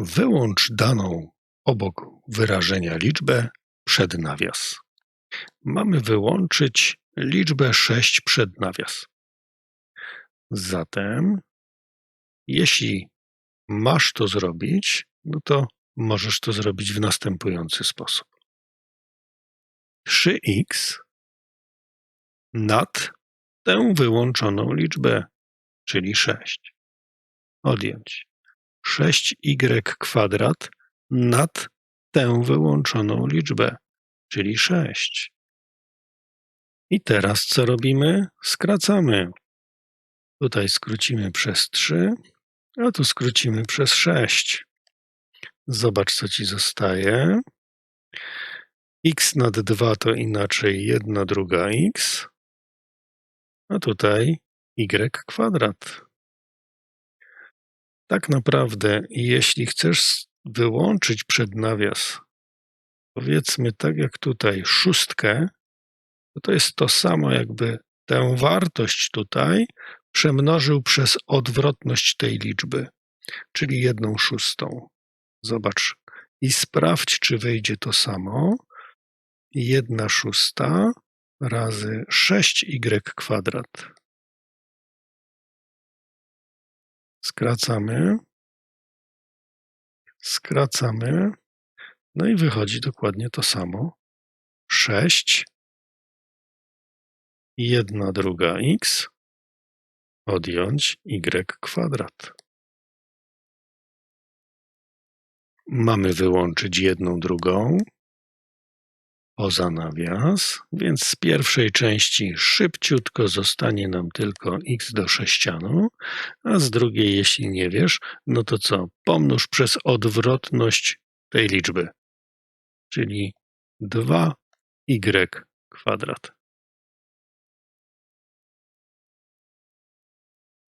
Wyłącz daną obok wyrażenia liczbę przed nawias. Mamy wyłączyć liczbę 6 przed nawias. Zatem, jeśli masz to zrobić, no to możesz to zrobić w następujący sposób. 3x nad tę wyłączoną liczbę, czyli 6. Odjąć 6y kwadrat nad tę wyłączoną liczbę, czyli 6. I teraz co robimy? Skracamy. Tutaj skrócimy przez 3, a tu skrócimy przez 6. Zobacz, co ci zostaje. x nad 2 to inaczej 1 druga x, a tutaj y kwadrat. Tak naprawdę, jeśli chcesz wyłączyć przed nawias, powiedzmy tak jak tutaj, szóstkę, to to jest to samo, jakby tę wartość tutaj przemnożył przez odwrotność tej liczby, czyli jedną szóstą. Zobacz i sprawdź, czy wyjdzie to samo. Jedna szósta razy 6y kwadrat. Skracamy. Skracamy. No i wychodzi dokładnie to samo. 6 1 druga x odjąć y kwadrat. Mamy wyłączyć jedną drugą poza nawias, więc z pierwszej części szybciutko zostanie nam tylko x do sześcianu, a z drugiej, jeśli nie wiesz, no to co? Pomnóż przez odwrotność tej liczby, czyli 2y kwadrat.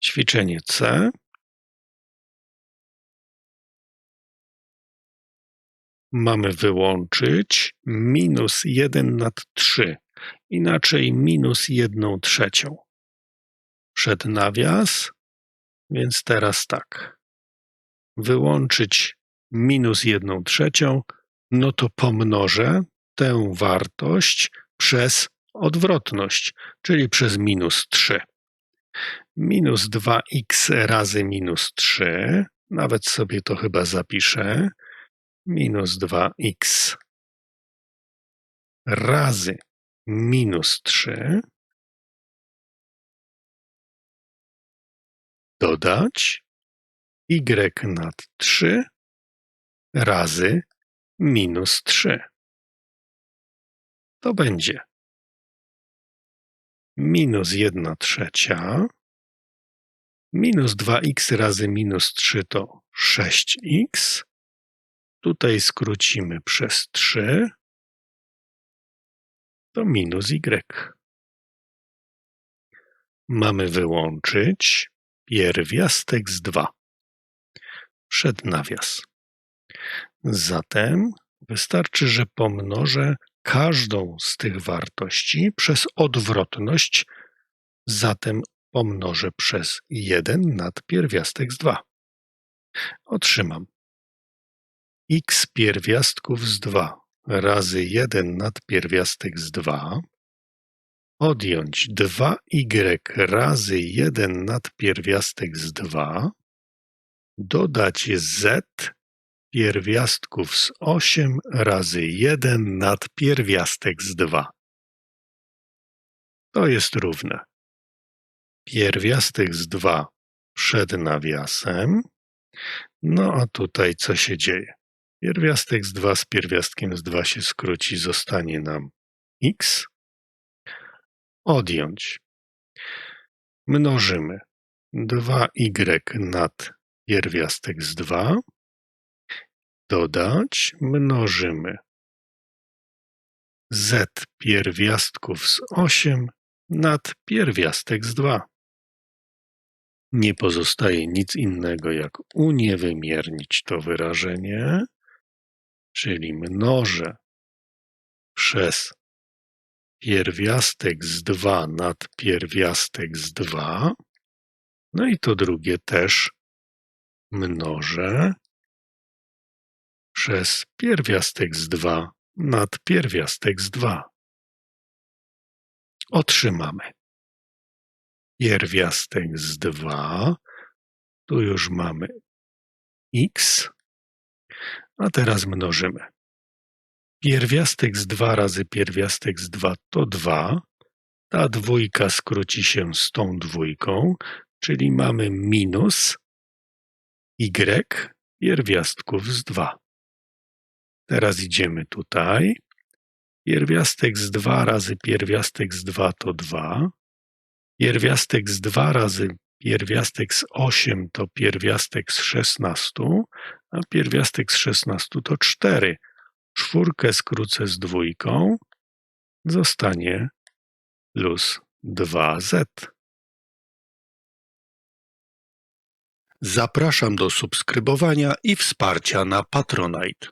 Ćwiczenie C. Mamy wyłączyć minus 1 nad 3, inaczej minus 1 trzecią. Przed nawias, więc teraz tak. Wyłączyć minus 1 trzecią, no to pomnożę tę wartość przez odwrotność, czyli przez minus 3 minus 2x razy minus 3, nawet sobie to chyba zapiszę, minus 2x razy minus 3 dodać y nad 3 razy minus 3. To będzie minus 1 trzecia Minus 2x razy minus 3 to 6x. Tutaj skrócimy przez 3. To minus y. Mamy wyłączyć pierwiastek z 2 przed nawias. Zatem wystarczy, że pomnożę każdą z tych wartości przez odwrotność, zatem pomnożę przez 1 nad pierwiastek z 2. Otrzymam x pierwiastków z 2 razy 1 nad pierwiastek z 2 odjąć 2y razy 1 nad pierwiastek z 2 dodać z pierwiastków z 8 razy 1 nad pierwiastek z 2. To jest równe pierwiastek z 2 przed nawiasem. No a tutaj co się dzieje? Pierwiastek z 2 z pierwiastkiem z 2 się skróci, zostanie nam x. Odjąć. Mnożymy 2y nad pierwiastek z 2. Dodać. Mnożymy z pierwiastków z 8 nad pierwiastek z 2 nie pozostaje nic innego jak uniewymiernić to wyrażenie, czyli mnożę przez pierwiastek z 2 nad pierwiastek z 2, no i to drugie też mnożę przez pierwiastek z 2 nad pierwiastek z 2. Otrzymamy pierwiastek z 2. Tu już mamy x. A teraz mnożymy. Pierwiastek z 2 razy pierwiastek z 2 to 2. Ta dwójka skróci się z tą dwójką, czyli mamy minus y pierwiastków z 2. Teraz idziemy tutaj. Pierwiastek z 2 razy pierwiastek z 2 to 2. Pierwiastek z 2 razy pierwiastek z 8 to pierwiastek z 16, a pierwiastek z 16 to 4. Czwórkę skrócę z dwójką. Zostanie plus 2z. Zapraszam do subskrybowania i wsparcia na Patronite.